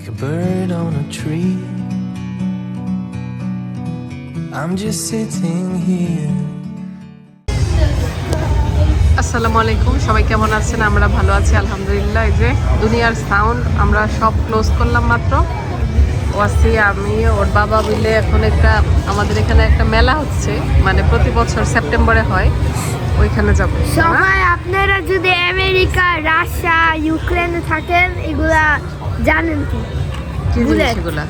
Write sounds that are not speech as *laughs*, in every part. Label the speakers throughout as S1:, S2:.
S1: like a bird on a tree. I'm just sitting here.
S2: আসসালামু আলাইকুম সবাই কেমন আছেন? আমরা ভালো আছি আলহামদুলিল্লাহ। এই যে দুনিয়ার সাউন্ড আমরা সব ক্লোজ করলাম মাত্র। ওয়াসি আমি ওর বাবা মিলে এখন একটা আমাদের এখানে একটা মেলা হচ্ছে মানে প্রতি বছর সেপ্টেম্বরে হয়। ওইখানে যাব।
S3: সবাই আপনারা যদি আমেরিকা রাশিয়া ইউক্রেনে থাকেন এগুলা জানেন কি?
S2: কি জিনিস
S3: বুলেট।
S2: এগুলা?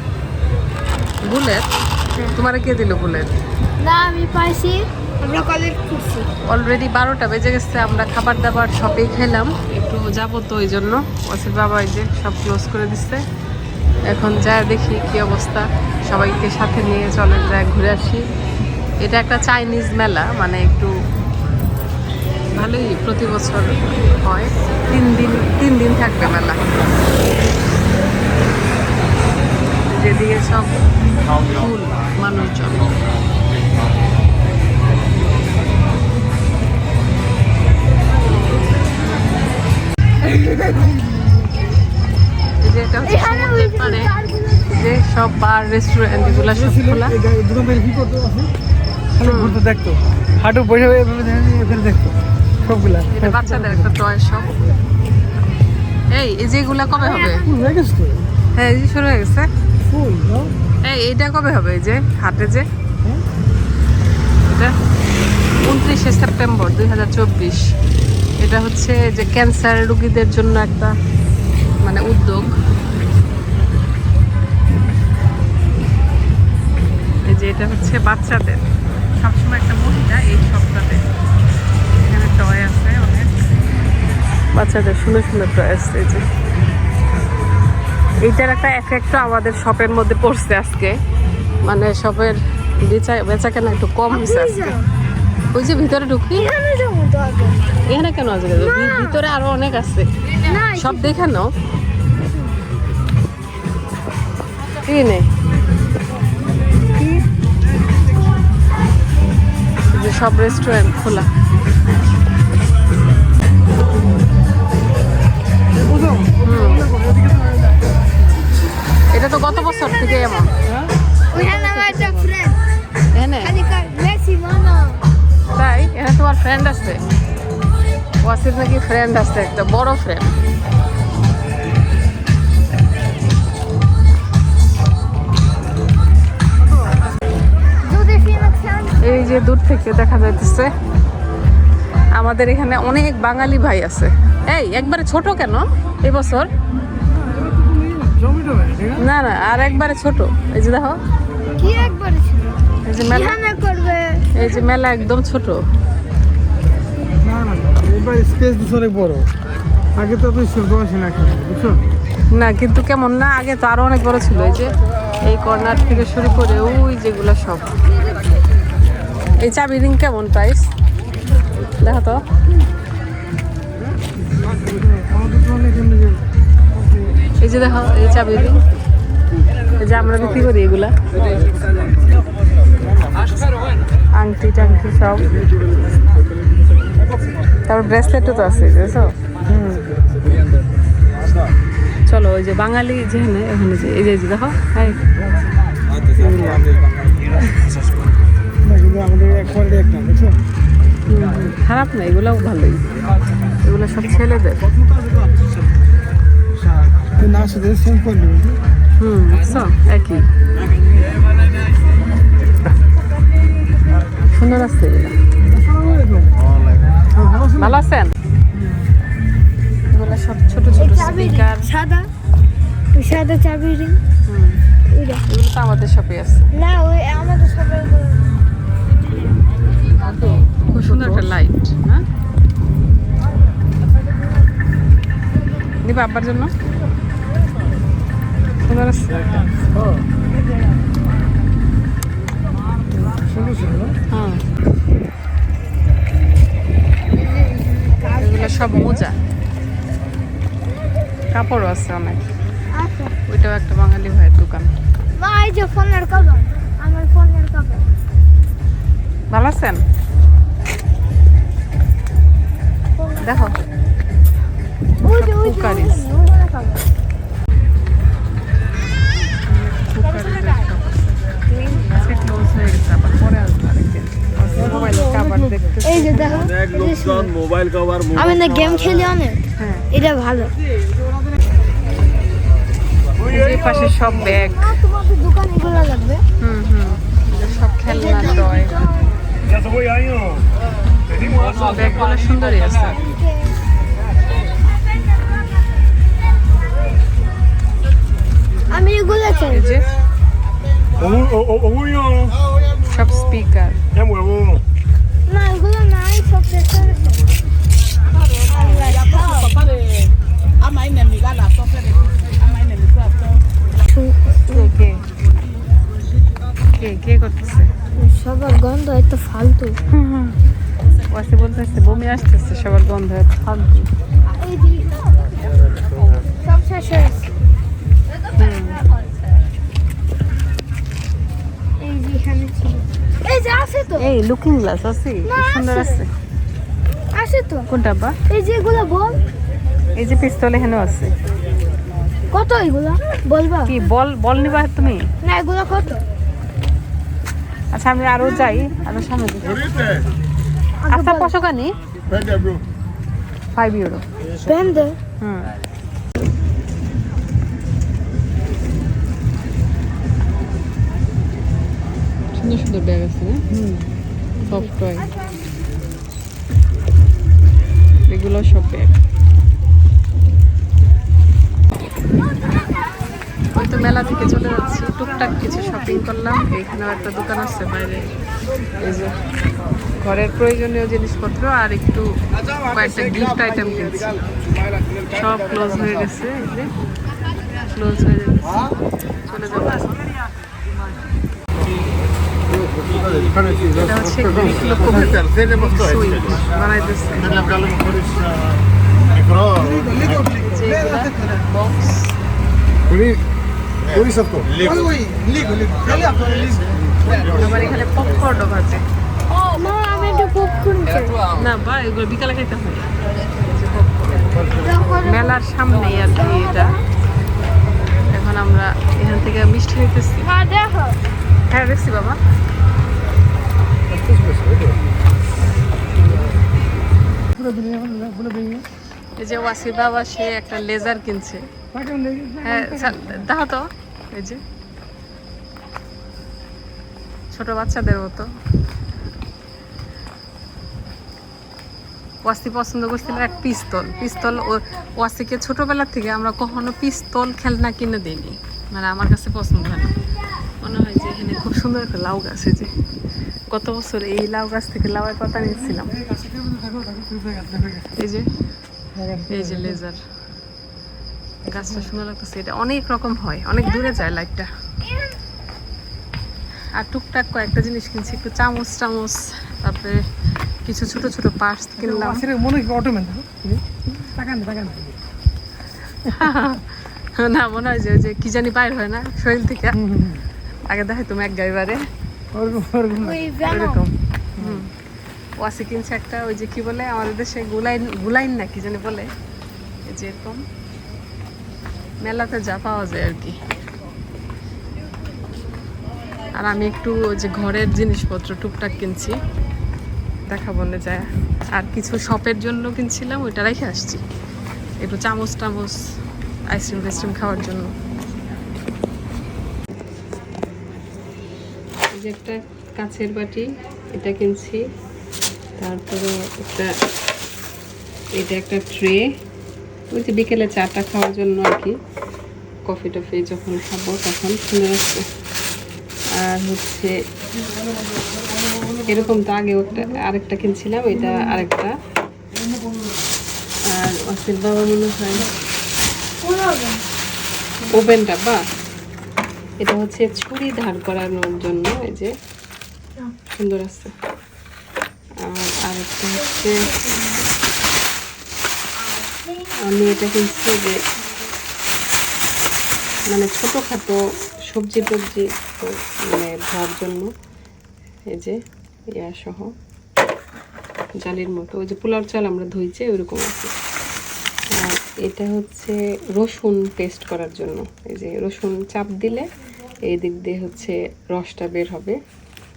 S2: বুলেট? তোমার কে দিল বুলেট?
S3: না আমি পাইছি। আমরা কালেক্ট করছি।
S2: অলরেডি বারোটা বেজে গেছে আমরা খাবার দাবার সবই খেলাম। একটু যাব তো ওই জন্য। ওয়াসির বাবা এই যে সব ক্লোজ করে দিচ্ছে এখন যা দেখি কি অবস্থা। সবাইকে সাথে নিয়ে চলেন যায় ঘুরে আসি। এটা একটা চাইনিজ মেলা মানে একটু ভালোই প্রতি বছর হয়। তিন দিন তিন দিন থাকবে মেলা। যেদিকে সব ফুল মানুষজন। যে এটা হচ্ছে
S3: কারগুলো
S2: যে সব বার রেস্টুরেন্ট এগুলো সব খোলা।
S4: ঘুরতে দেখতো। হাঁটু বসে এখানে দেখতো। সবগুলা।
S2: এটা বাচ্চাদের একটা টয় শপ এই এই যে কবে হবে?
S4: ফুল হয়ে গেছে তো?
S2: হ্যাঁ এই যে শুরু হয়ে গেছে।
S4: ফুল
S2: এইটা কবে হবে এই যে হাটে যে? এটা উনত্রিশে সেপ্টেম্বর দুই হাজার চব্বিশ। এটা হচ্ছে যে ক্যান্সার রোগীদের জন্য একটা মানে উদ্যোগ। এই যে এটা হচ্ছে বাচ্চাদের। সবসময় একটা মহিলা এই সপ্তাহে। এখানে টয় আছে অনেক। বাচ্চাদের সুন্দর সুন্দর টয় এই যে। এইটার একটা এফেক্টও আমাদের শপের মধ্যে পড়ছে আজকে। মানে শপের বেচা বেচা কেনা একটু কম হয়েছে আজকে। ওই যে ভিতরে ঢুকি।
S3: এখানে
S2: কেন ভি- ভিতরে আরও অনেক আছে। সব দেখে নাও। কি নেই যে সব রেস্টুরেন্ট খোলা। ওয়াসির নাকি ফ্রেন্ড আছে একটা বড় ফ্রেন্ড এই যে দূর থেকে দেখা যাচ্ছে আমাদের এখানে অনেক বাঙালি ভাই আছে। এই একবারে ছোট কেন এই বছর?
S4: জমি টবে ঠিক আছে
S2: না না আর একবারে ছোট। এই যে দেখো।
S3: কি একবার ছিল
S2: এই যে মেলা এই যে মেলা একদম ছোট।
S4: এবার স্পেস দিচ্ছে অনেক বড়। আগে তো তুই শুরু আসে না বুঝছ?
S2: না, কিন্তু কেমন না, আগে তো আরও অনেক বড় ছিল। এই যে এই কর্নার থেকে শুরু করে ওই যেগুলো সব। এই চাবি রিং কেমন প্রাইস দেখো তো। এই যে দেখো, এই চাবি রিং এই যে আমরা বিক্রি করি এগুলা। আংটি টাংটি সব। তারপর ব্রেসলেটও তো আছে, বুঝছ? চলো, ওই যে বাঙালি যেখানে ওখানে যে, এই যে দেখো
S4: বুঝছ
S2: খারাপ না, এগুলোও ভালোই। এগুলো সব ছেলেদের। হুম একই। সুন্দর আছে এগুলো। ভালো আছেন? এগুলো সব ছোট ছোট স্পিকার।
S3: সাদা সাদা চাবি রিং।
S2: এগুলো তো আমাদের শপে আছে।
S3: না ওই আমাদের সবাই
S2: খুব সুন্দর একটা লাইট হ্যাঁ দিবা আব্বার জন্য। সুন্দর আছে।
S4: সুন্দর
S2: এগুলা সব মোজা কাপড়ও আছে অনেক ওইটাও একটা বাঙালি ভাইয়ের দোকান ভালো আছেন দেখো
S3: পরে আসব ওই যে cover।
S5: মোবাইল কভার
S3: আমি না গেম খেলি অনেক
S2: হ্যাঁ
S3: এটা ভালো
S2: পাশে সব ব্যাগ
S3: তোমাদের দোকান এগুলো লাগবে
S2: হুম হুম যে সব খেলনা toy
S5: Ya te voy año. Tenemos
S2: ব্যাগগুলো সুন্দরই আছে
S3: আমি এগুলো চাই
S2: যে. সব স্পিকার.
S3: না এগুলো নাই সব
S2: কে কে কে কে করতেছে
S3: সবার গন্ধ এত ফালতু
S2: ওয়াসি বলতেছে বমি আসতেছে সবার গন্ধ এত ফালতু
S3: সব শেষ হয়ে এই যে আছে তো।
S2: এই লুকিং গ্লাস আছে সুন্দর
S3: আছে।
S2: আছে।
S3: তো।
S2: কোনটা বা
S3: এই যে এগুলো বল।
S2: এই যে পিস্তল এখানেও আছে।
S3: কত এগুলো? বলবা।
S2: কি বল বল নিবা তুমি?
S3: না এগুলো কত?
S2: আচ্ছা আমি আরও যাই আরও সামনে
S5: ¿Viste?
S2: আচ্ছা পশকানি ফাইভ ইউরো হুম। সুন্দর সুন্দর ব্যাগ আছে না? সফট টয় এগুলো সব ব্যাগ। ওই তো মেলা থেকে চলে যাচ্ছি। টুকটাক কিছু শপিং করলাম। এখানেও একটা দোকান আছে বাইরে। এই যে ঘরের প্রয়োজনীয় জিনিসপত্র আর একটু কয়েকটা গিফট আইটেম কিনছি। সব ক্লোজ হয়ে গেছে ক্লোজ হয়ে গেছে এটা হচ্ছে গ্রিক সুইট বানাইতেছে। আবার এখানে ভাজে না বা এগুলো বিকালে খাইতে হয়। মেলার সামনেই আর কি এটা। এখন আমরা এখান থেকে মিষ্টি হইতেছি
S3: মা দেখো।
S2: হ্যাঁ দেখছি বাবা। যে ওয়াসি বাবা, সে একটা লেজার কিনছে। হ্যাঁ দাও তো। এই যে। ছোট বাচ্চাদের মতো। ওয়াসি পছন্দ করছিল এক পিস্তল। পিস্তল ওয়াসিকে ছোটবেলা থেকে আমরা কখনো পিস্তল খেলনা কিনে দিইনি। মানে আমার কাছে পছন্দ হয় না। মনে হয় যে এখানে খুব সুন্দর একটা লাউ গাছ যে গত বছর এই লাউ গাছ থেকে লাউয়ের পাতা নিয়েছিলাম। এই যে এই যে লেজার। গাছটা সুন্দর লাগতেছে। এটা অনেক রকম হয় অনেক দূরে যায় লাইটটা। আর টুকটাক কয়েকটা জিনিস কিনছি একটু চামচ চামচ তারপরে কিছু ছোট ছোট পার্টস কিনলাম।
S4: মনে হয় অটোমেন *laughs*
S2: না মনে হয় যে ওই যে কি জানি বাইর হয় না শরীর থেকে। আগে দেখে তুমি এক গাইবারে এরকম। হুম। ওয়াসি কিনছে একটা ওই যে কি বলে আমাদের দেশে গুলাইন গুলাইন না কি জানি বলে। এই যে এরকম। মেলাতে যা পাওয়া যায় আর কি। আর আমি একটু ওই যে ঘরের জিনিসপত্র টুকটাক কিনছি। দেখা বলে যায়। আর কিছু শপের জন্য কিনছিলাম ওইটা রেখে আসছি। একটু চামচ টামচ আইসক্রিম টাইসক্রিম খাওয়ার জন্য। যে একটা কাছের বাটি, এটা কিনছি। তারপরে একটা, এটা একটা ট্রে। ওই যে বিকেলে চাটা খাওয়ার জন্য আর কি। কফি টফি যখন খাব তখন সুন্দর আছে আর হচ্ছে, এরকম তো আগে আরেকটা কিনছিলাম, এটা আরেকটা। আর অসিত বাবা মনে হয়, ওভেনটা বা? এটা হচ্ছে ছুরি ধার করানোর জন্য, এই যে। সুন্দর আছে। আর আরেকটা হচ্ছে, আমি এটা কিনছি যে মানে ছোটোখাটো সবজি টবজি মানে ধোয়ার জন্য, এই যে, ইয়া সহ, জালির মতো। ওই যে পোলাও চাল আমরা ধুইছি, ওইরকম আছে। আর এটা হচ্ছে রসুন পেস্ট করার জন্য, এই যে রসুন চাপ দিলে এই দিক দিয়ে হচ্ছে রসটা বের হবে।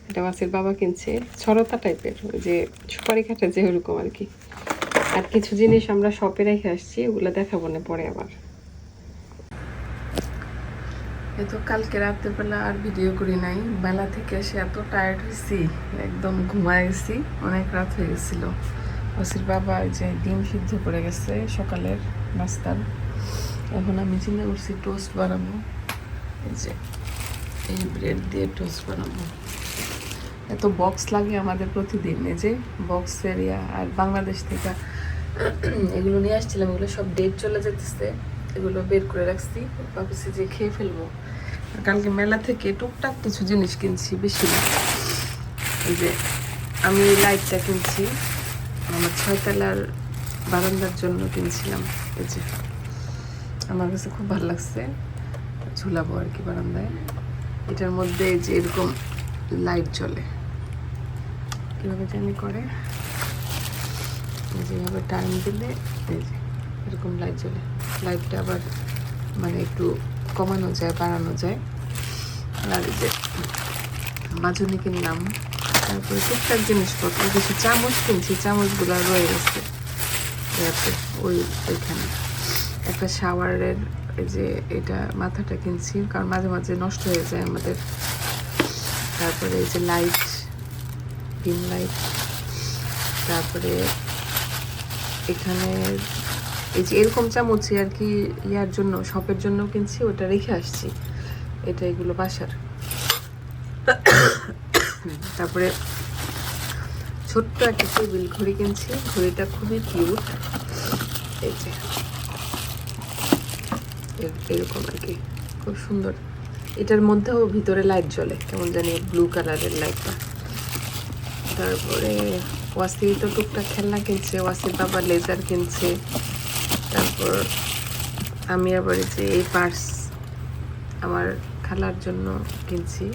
S2: এটা মাছের বাবা কিনছে, ছড়তা টাইপের যে সুপারি খাটে যে ওরকম আর কি। আর কিছু জিনিস আমরা শপে রেখে আসছি, ওগুলো দেখাবো না পরে আবার। এই তো কালকে রাত্রেবেলা আর ভিডিও করি নাই। বেলা থেকে এসে এত টায়ার্ড হয়েছি একদম ঘুমায় গেছি, অনেক রাত হয়ে গেছিল। ওসির বাবা যে ডিম সিদ্ধ করে গেছে সকালের নাস্তার। এখন আমি চিন্তা করছি টোস্ট বানাবো। এই যে এই ব্রেড দিয়ে টোস্ট বানাবো। এত বক্স লাগে আমাদের প্রতিদিন এই যে বক্স এরিয়া আর বাংলাদেশ থেকে। এগুলো নিয়ে আসছিলাম, এগুলো সব ডেট চলে যেতেছে। এগুলো বের করে রাখছি। ভাবছি যে খেয়ে ফেলব। কালকে মেলা থেকে টুকটাক কিছু জিনিস কিনছি, বেশি না। এই যে আমি লাইটটা কিনছি, আমার ছয়তলার বারান্দার জন্য কিনছিলাম। এই যে, আমার কাছে খুব ভালো লাগছে। ঝুলাবো আর কি বারান্দায়। এটার মধ্যে যে এরকম লাইট জ্বলে। কীভাবে জানি করে? যেভাবে টাইম দিলে এরকম লাইট জ্বলে। লাইটটা আবার মানে একটু কমানো যায়, বাড়ানো যায়। আর যে মাজুনি কিনলাম তারপরে টুকটাক জিনিসপত্র কিছু চামচ কিনছি চামচগুলো রয়ে গেছে। ওই ওইখানে। একটা শাওয়ারের এই যে এটা মাথাটা কিনছি, কারণ মাঝে মাঝে নষ্ট হয়ে যায় আমাদের। তারপরে এই যে লাইট ডিম লাইট তারপরে এখানে এই যে এরকম চামচই আর কি ইয়ার জন্য শপের জন্য কিনছি, ওটা রেখে আসছি। এটা এগুলো বাসার। তারপরে ছোট্ট একটা টেবিল ঘড়ি কিনছি, ঘড়িটা খুবই কিউট এই যে। এরকম আর কি। খুব সুন্দর। এটার মধ্যেও ভিতরে লাইট জ্বলে, কেমন জানি ব্লু কালারের লাইটটা তারপরে ওয়াসি তো টুকটাক খেলনা কিনছে ওয়াসির বাবা লেজার কিনছে। তারপর আমি আবার যে এই পার্স আমার খালার জন্য কিনছি।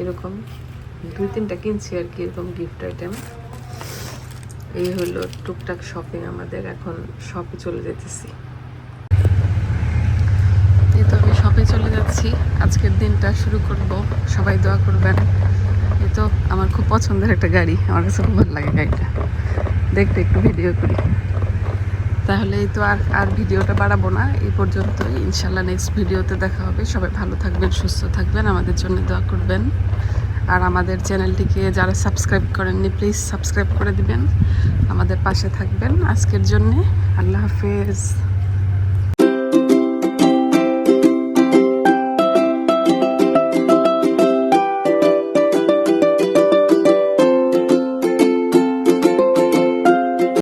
S2: এরকম দুই তিনটা কিনছি আর কি, এরকম গিফট আইটেম এই হলো টুকটাক শপিং আমাদের, এখন শপে চলে যেতেছি এই তো আমি শপে চলে যাচ্ছি। আজকের দিনটা শুরু করব। সবাই দোয়া করবেন। এই তো আমার খুব পছন্দের একটা গাড়ি। আমার কাছে খুব ভালো লাগে গাড়িটা। দেখতে একটু ভিডিও করি। তাহলে এই তো আর আর ভিডিওটা বাড়াবো না। এই পর্যন্তই। ইনশাল্লাহ নেক্সট ভিডিওতে দেখা হবে। সবাই ভালো থাকবেন, সুস্থ থাকবেন। আমাদের জন্য দোয়া করবেন। আর আমাদের চ্যানেলটিকে যারা সাবস্ক্রাইব করেননি প্লিজ সাবস্ক্রাইব করে দিবেন। আমাদের পাশে থাকবেন আজকের জন্যে। আল্লাহ হাফেজ।